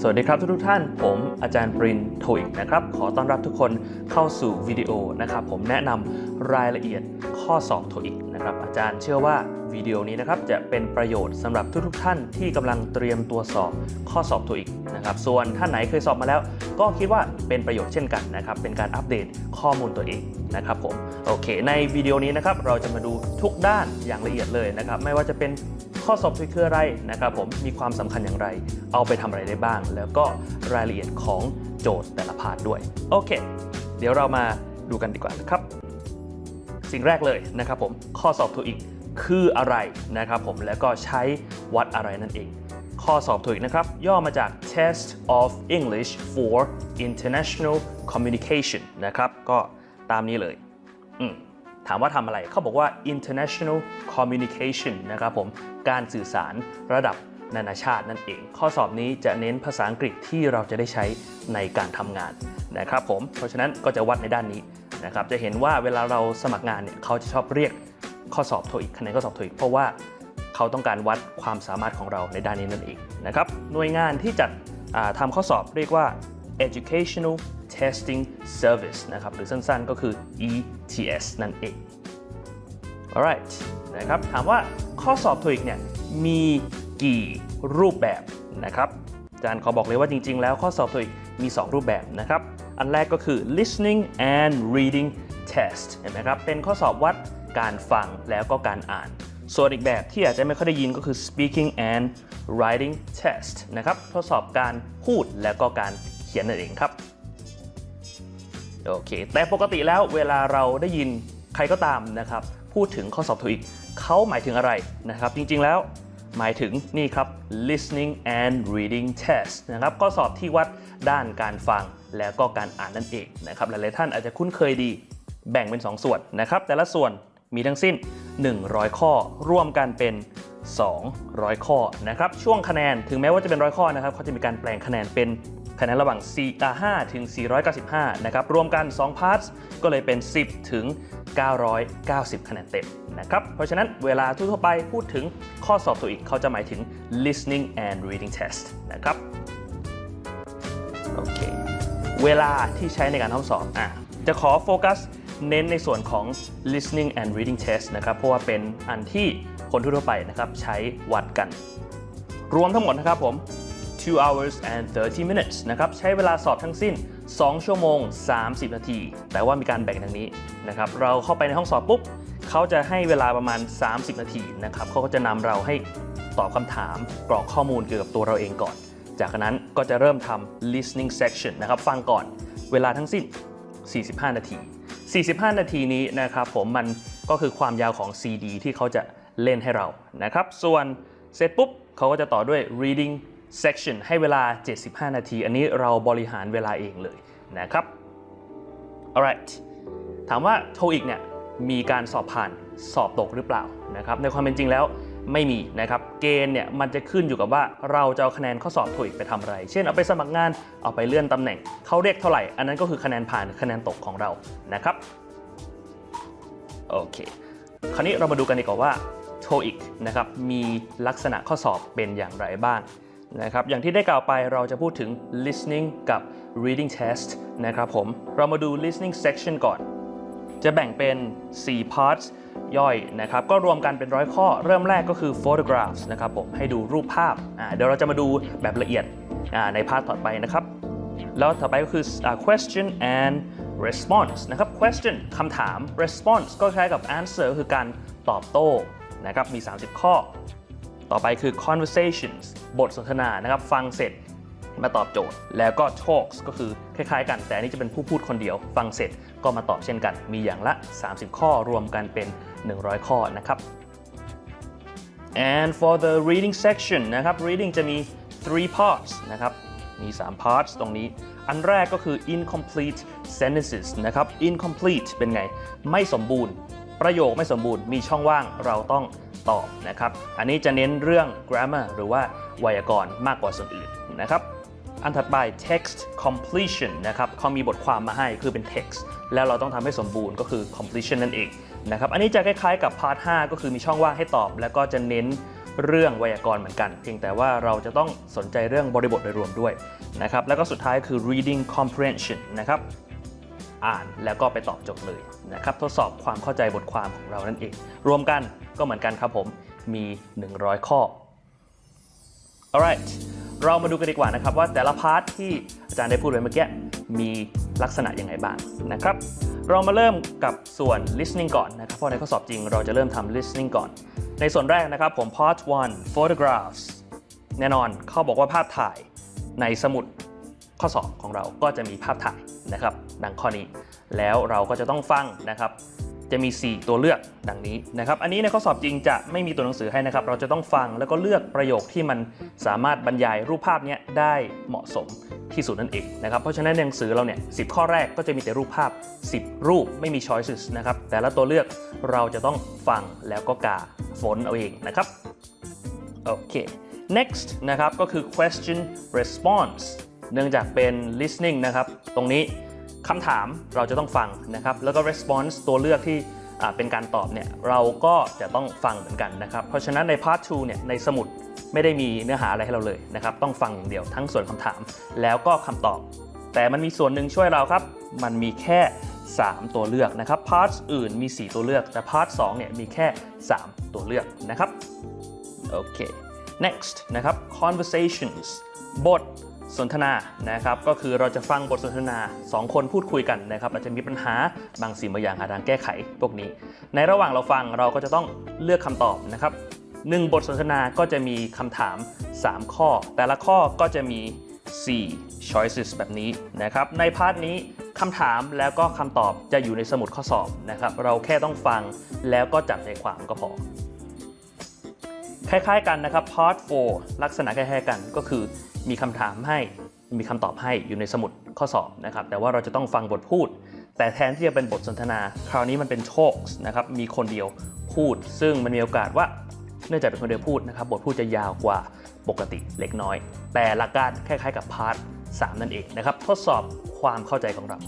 สวัสดีครับทุกๆท่าน ผมอาจารย์ปรินโทอิกนะครับ ขอต้อนรับทุกคนเข้าสู่วิดีโอนะครับ ผมแนะนำรายละเอียดข้อสอบโทอิกนะครับ อาจารย์เชื่อว่าวิดีโอนี้นะครับจะเป็นประโยชน์สำหรับทุกๆท่านที่กำลังเตรียมตัวสอบข้อสอบโทอิกนะครับ ส่วนท่านไหนเคยสอบมาแล้ว ก็คิดว่าเป็นประโยชน์เช่นกันนะครับ เป็นการอัปเดตข้อมูลตัวเองนะครับผม โอเค ในวิดีโอนี้นะครับเราจะมาดูทุกด้านอย่างละเอียดเลยนะครับ ไม่ว่าจะเป็น ข้อสอบคืออะไรนะครับผมมีความสำคัญอย่างไร เอาไปทำอะไรได้บ้าง แล้วก็รายละเอียดของโจทย์แต่ละพาร์ทด้วย โอเค เดี๋ยวเรามาดูกันดีกว่านะครับ สิ่งแรกเลยนะครับผมข้อสอบทูอีกคืออะไรนะครับผมแล้วก็ใช้วัดอะไรนั่นเอง ข้อสอบทูอีกนะครับ ย่อมาจาก Test of English for International Communication นะครับ ก็ตามนี้เลย อืม ถามว่าทำอะไรเขาบอกว่า international communication นะครับผมการสื่อสารระดับนานาชาตินั่นเอง ข้อสอบนี้จะเน้นภาษาอังกฤษที่เราจะได้ใช้ในการทำงานนะครับผมเพราะฉะนั้นก็จะวัดในด้านนี้นะครับจะเห็นว่าเวลาเราสมัครงานเนี่ยเขาจะชอบเรียกข้อสอบโทอีกคะแนนข้อสอบโทอีกเพราะว่าเขาต้องการวัดความสามารถของเราในด้านนี้นั่นเองนะครับหน่วยงานที่จัดอ่าทำข้อสอบเรียกว่า Educational Testing Service นะครับ หรือสั้นๆก็คือ ETS นั่นเอง alright นะครับ ถามว่าข้อสอบ TOEIC เนี่ยมีกี่รูปแบบนะครับ อาจารย์ขอบอกเลยว่าจริง ๆ แล้วข้อสอบ TOEIC มี 2 รูปแบบนะครับ อันแรกก็คือ listening and reading test เห็นไหมครับ เป็นข้อสอบวัดการฟังแล้วก็การอ่าน ส่วนอีกแบบที่อาจจะไม่ค่อยได้ยินก็คือ speaking and writing test นะครับ ทดสอบการพูดแล้วก็การเขียนนั่นเองครับ โอเค แต่ปกติแล้วเวลาเราได้ยินใครก็ตามนะครับ พูดถึงข้อสอบ TOEIC เขาหมายถึงอะไรนะครับ จริงๆแล้วหมายถึงนี่ครับ listening and reading test นะครับข้อสอบที่วัดด้านการฟังแล้วก็การอ่านนั่นเองนะครับ หลายๆท่านอาจจะคุ้นเคยดีแบ่งเป็น 2ส่วนนะครับ แต่ละส่วนมีทั้งสิ้น 100 ข้อร่วมกันเป็น 200 ข้อนะครับ ช่วงคะแนนถึงแม้ว่าจะเป็นร้อยข้อนะครับเขาจะมีการแปลงคะแนนเป็น คะแนนระหว่าง45ถึง 495 นะครับ รวมกัน 2 พาร์ทก็เลยเป็น 10 ถึง 990 คะแนนเต็มนะครับ เพราะฉะนั้นเวลาทั่วไปพูดถึงข้อสอบตัวอีก เขาจะหมายถึง listening and reading test นะครับ โอเค เวลาที่ใช้ในการทดสอบอะจะขอโฟกัสเน้นในส่วนของ listening and reading test นะครับ เพราะว่าเป็นอันที่คนทั่วไปนะครับใช้วัดกัน รวมทั้งหมดนะครับผม 2 hours and 30 minutes นะครับ ใช้เวลาสอบทั้งสิ้น 2 ชั่วโมง 30 นาที แต่ว่ามีการแบ่งดังนี้นะครับ เราเข้าไปในห้องสอบปุ๊บ เขาจะให้เวลาประมาณ 30 นาทีนะครับ เขาก็จะนำเราให้ตอบคำถาม กรอกข้อมูลเกี่ยวกับตัวเราเองก่อน จากนั้นก็จะเริ่มทำ listening section นะครับ ฟังก่อน เวลาทั้งสิ้น 45 นาที 45 นาทีนี้นะครับผมมันก็คือความยาวของ CD ที่เขาจะเล่นให้เรานะครับ ส่วนเสร็จปุ๊บเขาก็จะต่อด้วย reading section ให้เวลา 75 นาที อันนี้เราบริหารเวลาเองเลยนะครับ alright ถามว่า TOEIC เนี่ยมีการสอบผ่านสอบตกหรือเปล่านะครับในความเป็นจริงแล้วไม่มีนะครับเกณฑ์เนี่ยมันจะขึ้นอยู่กับว่าเราจะเอาคะแนนข้อสอบ TOEIC ไปทำอะไร เช่นเอาไปสมัครงานเอาไปเลื่อนตำแหน่งเขาเรียกเท่าไหร่ อันนั้นก็คือคะแนนผ่านคะแนนตกของเรานะครับโอเคคราวนี้เรามาดูกันดีกว่าว่า TOEIC นะครับมีลักษณะข้อสอบเป็นอย่างไรบ้าง นะครับอย่างที่ได้กล่าวไปเราจะพูดถึง listening กับ reading test นะครับผมเรามาดู listening section ก่อน จะแบ่งเป็น 4 parts ย่อยนะครับก็รวมกันเป็นร้อยข้อ เริ่มแรกก็คือ photographs นะครับผมให้ดูรูปภาพอ่าเดี๋ยวเราจะมาดูแบบละเอียดอ่าในพาร์ทต่อไปนะครับ แล้วต่อไปก็คือ question and response นะครับ question คำถาม response ก็คล้ายกับ answer คือการตอบโต้นะครับมี 30 ข้อ ต่อไปคือ conversations บทสนทนานะครับ ฟังเสร็จมาตอบโจทย์ แล้วก็ talks ก็คือคล้ายๆกัน แต่อันนี้จะเป็นผู้พูดคนเดียว ฟังเสร็จก็มาตอบเช่นกัน มีอย่างละ 30 ข้อรวมกันเป็น 100 ข้อนะครับ and for the reading section นะครับ reading จะมี three parts นะครับ มี 3 parts ตรงนี้ อันแรกก็คือ incomplete sentences นะครับ incomplete เป็นไง ไม่สมบูรณ์ ประโยคไม่สมบูรณ์ มีช่องว่าง เราต้อง ตอบนะครับ อันนี้จะเน้นเรื่อง grammar หรือว่าไวยากรณ์มากกว่าส่วนอื่นนะครับ อันถัดไป text completion นะครับเขามีบทความมาให้คือเป็น text แล้วเราต้องทำให้สมบูรณ์ก็คือ completion นั่นเองนะครับ อันนี้จะคล้ายๆกับ part 5 ก็คือมีช่องว่างให้ตอบ แล้วก็จะเน้นเรื่องไวยากรณ์เหมือนกัน เพียงแต่ว่าเราจะต้องสนใจเรื่องบริบทโดยรวมด้วยนะครับ แล้วก็สุดท้ายคือ reading comprehension นะครับอ่านแล้วก็ไปตอบจทย์เลยนะครับ ทดสอบความเข้าใจบทความของเรานั่นเอง รวมกัน ก็เหมือนกันครับผมมี 100 ข้อ alright เรามาดูกันดีกว่านะครับว่าแต่ละพาร์ทที่อาจารย์ได้พูดไว้เมื่อกี้มีลักษณะยังไงบ้างนะครับ เรามาเริ่มกับส่วน listening ก่อนนะครับเพราะในข้อสอบจริงเราจะเริ่มทำ listening ก่อน ในส่วนแรกนะครับผม part 1 photographs แน่นอนเขาบอกว่าภาพถ่ายในสมุดข้อสอบของเราก็จะมีภาพถ่ายนะครับ ดังข้อนี้ แล้วเราก็จะต้องฟังนะครับ จะมี 4 ตัวเลือกดังนี้นะครับอันนี้ในข้อสอบจริงจะไม่มีตัวหนังสือให้นะครับ เราจะต้องฟังแล้วก็เลือกประโยคที่มันสามารถบรรยายรูปภาพนี้ได้เหมาะสมที่สุดนั่นเองนะครับเพราะฉะนั้นในหนังสือเราเนี่ยสิข้อแรกก็จะมีแต่รูปภาพ 10 รูปไม่มี choices นะครับแต่ละตัวเลือกเราจะต้องฟังแล้วก็กาฝนเอาเองนะครับโอเค next นะครับก็คือ question response เนื่องจากเป็น listening นะครับตรงนี้ คำถามเราจะต้องฟังนะครับ แล้วก็ response ตัวเลือกที่เป็นการตอบเนี่ยเราก็จะต้องฟังเหมือนกันนะครับ เพราะฉะนั้นใน part 2เนี่ยในสมุดไม่ได้มีเนื้อหาอะไรให้เราเลยนะครับ ต้องฟังอย่างเดียวทั้งส่วนคำถามแล้วก็คำตอบ แต่มันมีส่วนหนึ่งช่วยเราครับ มันมีแค่ 3 ตัวเลือกนะครับ part อื่นมี 4 ตัวเลือก แต่ part 2เนี่ยมีแค่ 3 ตัวเลือกนะครับ โอเค next นะครับ conversations บท สนทนานะครับก็คือเราจะฟังบทสนทนา 2 คนพูดคุยกันนะครับอาจจะมีปัญหาบางสิ่งบางอย่างหาทางแก้ไขพวกนี้ ในระหว่างเราฟังเราก็จะต้องเลือกคำตอบนะครับหนึ่งบทสนทนาก็จะมีคำถาม 3 ข้อ แต่ละข้อก็จะมี 4 choices แบบนี้นะครับในพาร์ทนี้คำถามแล้วก็คำตอบจะอยู่ในสมุดข้อสอบนะครับเราแค่ต้องฟังแล้วก็จับใจความก็พอคล้ายๆกันนะครับ part 4ลักษณะคล้ายๆกันก็คือ มีคำถามให้มีคำตอบให้อยู่ในสมุดข้อสอบนะครับ แต่ว่าเราจะต้องฟังบทพูด แต่แทนที่จะเป็นบทสนทนา คราวนี้มันเป็นโชคนะครับ มีคนเดียวพูด ซึ่งมันมีโอกาสว่าเนื่องจากเป็นคนเดียวพูดนะครับ บทพูดจะยาวกว่าปกติเล็กน้อย แต่หลักการคล้ายๆ กับพาร์ท3นั่นเองนะครับ ทดสอบความเข้าใจของเรา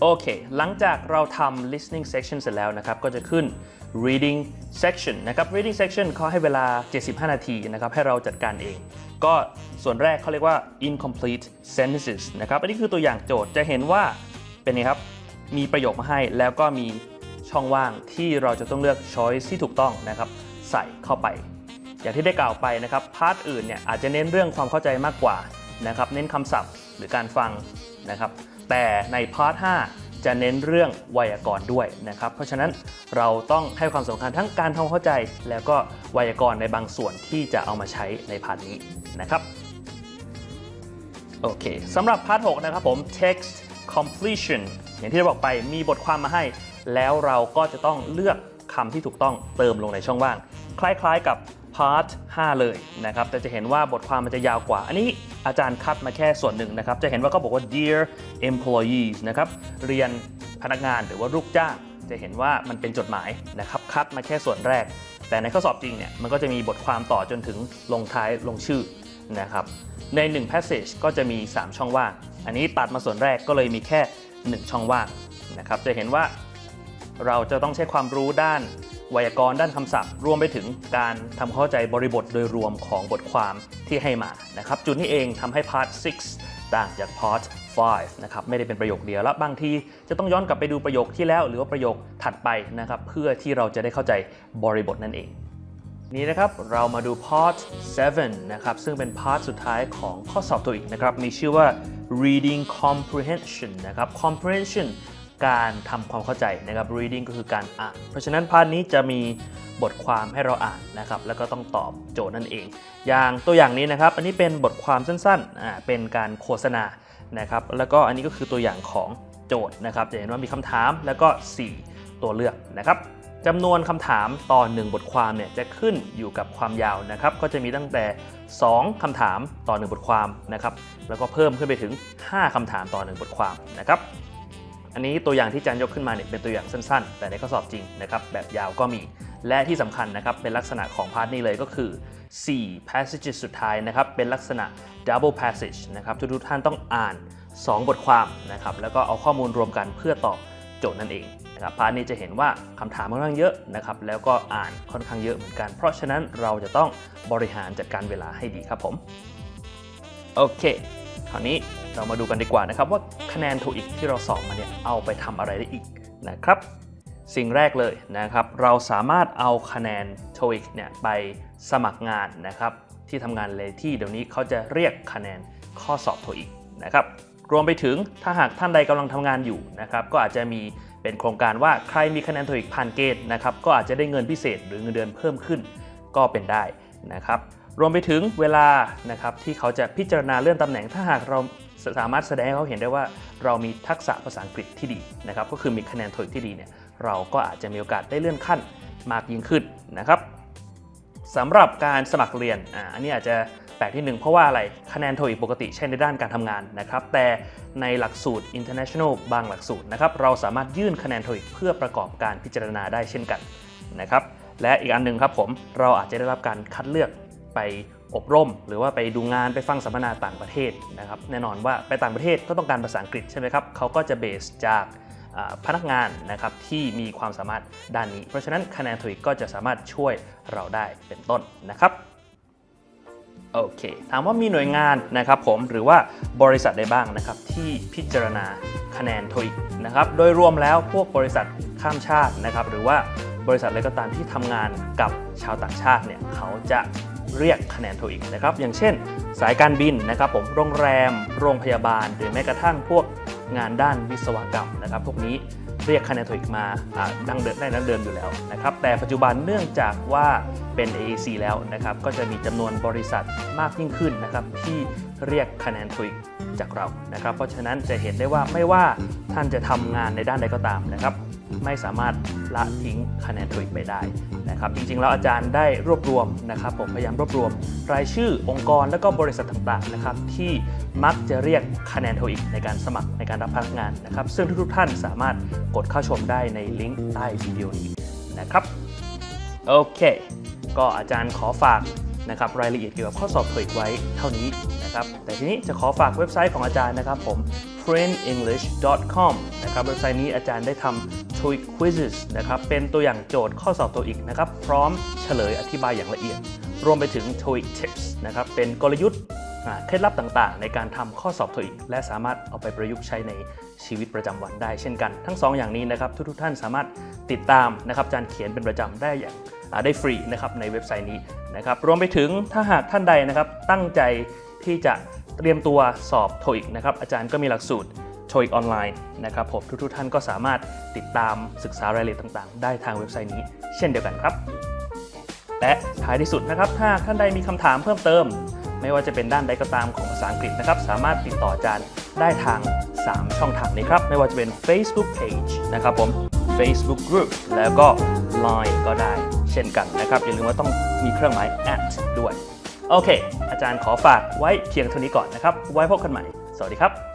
โอเค หลังจากเราทำ listening section เสร็จแล้วนะครับ ก็จะขึ้น reading section นะครับ reading section เขาให้เวลา 75 นาทีนะครับให้เราจัดการเอง ก็ส่วนแรกเขาเรียกว่า incomplete sentences นะครับ อันนี้คือตัวอย่างโจทย์จะเห็นว่าเป็นไงครับ มีประโยคมาให้แล้วก็มีช่องว่างที่เราจะต้องเลือก choice ที่ถูกต้องนะครับ ใส่เข้าไป อย่างที่ได้กล่าวไปนะครับ พาร์ทอื่นเนี่ยอาจจะเน้นเรื่องความเข้าใจมากกว่านะครับ เน้นคำศัพท์หรือการฟังนะครับ แต่ในพาร์ท5 จะเน้นเรื่องไวยากรณ์ด้วยนะครับ เพราะฉะนั้นเราต้องให้ความสำคัญทั้งการทำความเข้าใจ แล้วก็ไวยากรณ์ในบางส่วนที่จะเอามาใช้ในพาร์ทนี้นะครับโอเคสำหรับพาร์ท6นะครับผม text completion อย่างที่เราบอกไปมีบทความมาให้ แล้วเราก็จะต้องเลือกคำที่ถูกต้องเติมลงในช่องว่าง คล้ายๆกับพาร์ท5เลยนะครับแต่จะเห็นว่าบทความมันจะยาวกว่า อันนี้ อาจารย์คัดมาแค่ส่วนหนึ่งนะครับ จะเห็นว่าเขาบอกว่า dear employees นะครับ เรียนพนักงานหรือว่าลูกจ้าง จะเห็นว่ามันเป็นจดหมายนะครับคัดมาแค่ส่วนแรก แต่ในข้อสอบจริงเนี่ยมันก็จะมีบทความต่อจนถึงลงท้ายลงชื่อนะครับ ใน 1 passage ก็จะมี 3 ช่องว่าง อันนี้ตัดมาส่วนแรกก็เลยมีแค่ 1 ช่องว่างนะครับ จะเห็นว่าเราจะต้องใช้ความรู้ด้านไวยากรณ์ด้านคำศัพท์ รวมไปถึงการทำเข้าใจบริบทโดยรวมของบทความ ที่ให้มานะครับจุดนี้เองทำให้ part 6ต่างจาก part 5นะครับไม่ได้เป็นประโยคเดียวและบางทีจะต้องย้อนกลับไปดูประโยคที่แล้วหรือว่าประโยคถัดไปนะครับเพื่อที่เราจะได้เข้าใจบริบทนั่นเองนี้นะครับเรามาดู part 7นะครับ ซึ่งเป็น part สุดท้ายของข้อสอบตัวอีกนะครับ มีชื่อว่า reading comprehension นะครับ comprehension การทำความเข้าใจนะครับ reading ก็คือการอ่าน เพราะฉะนั้นพาร์ทนี้จะมีบทความให้เราอ่านนะครับ แล้วก็ต้องตอบโจทย์นั่นเอง อย่างตัวอย่างนี้นะครับ อันนี้เป็นบทความสั้นๆอ่าเป็นการโฆษณานะครับ แล้วก็อันนี้ก็คือตัวอย่างของโจทย์นะครับ จะเห็นว่ามีคำถามแล้วก็ 4 ตัวเลือกนะครับจำนวนคำถามต่อ 1 บทความเนี่ยจะขึ้นอยู่กับความยาวนะครับ ก็จะมีตั้งแต่ 2คำถามต่อ 1 บทความนะครับ แล้วก็เพิ่มขึ้นไปถึง 5คำถามต่อ 1 บทความนะครับ อันนี้ตัวอย่างที่จารย์ยกขึ้นมาเนี่ยเป็นตัวอย่างสั้นๆ แต่ในข้อสอบจริงนะครับแบบยาวก็มี และที่สำคัญนะครับเป็นลักษณะของพาร์ทนี้เลยก็คือ 4 passages สุดท้ายนะครับเป็นลักษณะ double passage นะครับทุกๆท่านต้องอ่าน 2 บทความนะครับแล้วก็เอาข้อมูลรวมกันเพื่อตอบโจทย์นั่นเองนะครับพาร์ทนี้จะเห็นว่าคำถามค่อนข้างเยอะนะครับแล้วก็อ่านค่อนข้างเยอะเหมือนกัน เพราะฉะนั้นเราจะต้องบริหารจัดการเวลาให้ดีครับผมโอเคคราวนี้ เรามาดูกันดีกว่านะครับว่าคะแนนถูอีกที่เราสอบมาเนี่ยเอาไปทำอะไรได้อีกนะครับ สิ่งแรกเลยนะครับ เราสามารถเอาคะแนน TOEIC เนี่ยไปสมัครงานนะครับที่ทำงานเลยที่เดี๋ยวนี้เขาจะเรียกคะแนนข้อสอบ TOEIC นะครับรวมไปถึงถ้าหากท่านใดกำลังทำงานอยู่นะครับก็อาจจะมีเป็นโครงการว่าใครมีคะแนน TOEIC ผ่านเกณฑ์นะครับก็อาจจะได้เงินพิเศษหรือเงินเดือนเพิ่มขึ้นก็เป็นได้นะครับ รวมไปถึงเวลานะครับที่เขาจะพิจารณาเลื่อนตำแหน่งถ้าหากเรา สามารถแสดงให้เขาเห็นได้ว่าเรามีทักษะภาษาอังกฤษที่ดีนะครับก็คือมีคะแนน TOEIC ที่ดีเนี่ยเราก็อาจจะมีโอกาสได้เลื่อนขั้นมากยิ่งขึ้นนะครับสำหรับการสมัครเรียนอ่าอันนี้อาจจะแปลกที่หนึ่งเพราะว่าอะไรคะแนน TOEIC ปกติใช้ในด้านการทำงานนะครับแต่ในหลักสูตร international บางหลักสูตรนะครับเราสามารถยื่นคะแนน TOEIC เพื่อประกอบการพิจารณาได้เช่นกันนะครับและอีกอันหนึ่งครับผมเราอาจจะได้รับการคัดเลือกไป อบรม หรือว่าไปดูงานไปฟังสัมมนาต่างประเทศนะครับแน่นอนว่าไปต่างประเทศก็ต้องการภาษาอังกฤษใช่ไหมครับเขาก็จะเบสจากพนักงานนะครับที่มีความสามารถด้านนี้ เพราะฉะนั้นคะแนน TOEIC ก็จะสามารถช่วยเราได้เป็นต้นนะครับโอเคถามว่ามีหน่วยงานนะครับผมหรือว่าบริษัทใดบ้างนะครับที่พิจารณาคะแนน TOEIC นะครับโดยรวมแล้วพวกบริษัทข้ามชาตินะครับหรือว่าบริษัทอะไรก็ตามที่ทำงานกับชาวต่างชาติเนี่ยเขาจะ เรียกคะแนน TOEIC นะครับ อย่างเช่น สายการบินนะครับผมโรงแรม โรงพยาบาล หรือแม้กระทั่งพวกงานด้านวิศวกรรมนะครับพวกนี้เรียกคะแนน TOEIC มาดังเดิมได้ดังเดิมอยู่แล้วนะครับ แต่ปัจจุบันเนื่องจากว่าเป็น AAC แล้วนะครับ ก็จะมีจำนวนบริษัทมากยิ่งขึ้นนะครับ ที่เรียกคะแนน TOEIC จากเรานะครับ เพราะฉะนั้นจะเห็นได้ว่าไม่ว่าท่านจะทำงานในด้านใดก็ตามนะครับ ไม่สามารถละทิ้งคะแนน TOEIC ไปได้นะครับจริงๆแล้วอาจารย์ได้รวบรวมนะครับผมพยายามรวบรวม รายชื่อองค์กรและก็บริษัทต่างๆนะครับที่มักจะเรียกคะแนน TOEIC ในการสมัครในการรับพนักงานนะครับซึ่งทุกๆท่านสามารถกดเข้าชมได้ในลิงก์ใต้วิดีโอนี้นะครับโอเคก็อาจารย์ขอฝากนะครับรายละเอียดเกี่ยวกับข้อสอบ TOEIC ไว้เท่านี้นะครับแต่ทีนี้จะขอฝากเว็บไซต์ของอาจารย์นะครับผม friendenglish.com นะครับเว็บไซต์นี้อาจารย์ได้ทำ TOEIC quizzes นะครับเป็นตัวอย่างโจทย์ข้อสอบ TOEIC นะครับพร้อมเฉลยอธิบายอย่างละเอียด รวมไปถึง TOEIC tips นะครับเป็นกลยุทธ์เคล็ดลับต่างๆ ในการทำข้อสอบ TOEIC และสามารถเอาไปประยุกต์ใช้ในชีวิตประจำวันได้เช่นกัน ทั้งสองอย่างนี้นะครับทุกๆท่านสามารถติดตามนะครับอาจารย์เขียนเป็นประจำได้อย่างได้ฟรีนะครับในเว็บไซต์นี้นะครับรวมไปถึงถ้าหากท่านใดนะครับตั้งใจที่จะเตรียมตัวสอบ TOEIC นะครับอาจารย์ก็มีหลักสูตร TOEIC ออนไลน์นะครับผมทุกๆท่านก็สามารถติดตามศึกษารายละเอียดต่างๆ ได้ทางเว็บไซต์นี้ เช่นเดียวกันครับ และท้ายที่สุดนะครับถ้าท่านใดมีคำถามเพิ่มเติม ไม่ว่าจะเป็นด้านใดก็ตามของภาษาอังกฤษนะครับ สามารถติดต่ออาจารย์ได้ทาง 3 ช่องทางนี้ครับ ไม่ว่าจะเป็น Facebook Page นะครับผม Facebook Group แล้วก็ Line ก็ได้เช่นกันนะครับ อย่าลืมว่าต้องมีเครื่องหมาย at ด้วย โอเค อาจารย์ขอฝากไว้เพียงเท่านี้ก่อนนะครับ ไว้พบกันใหม่ สวัสดีครับ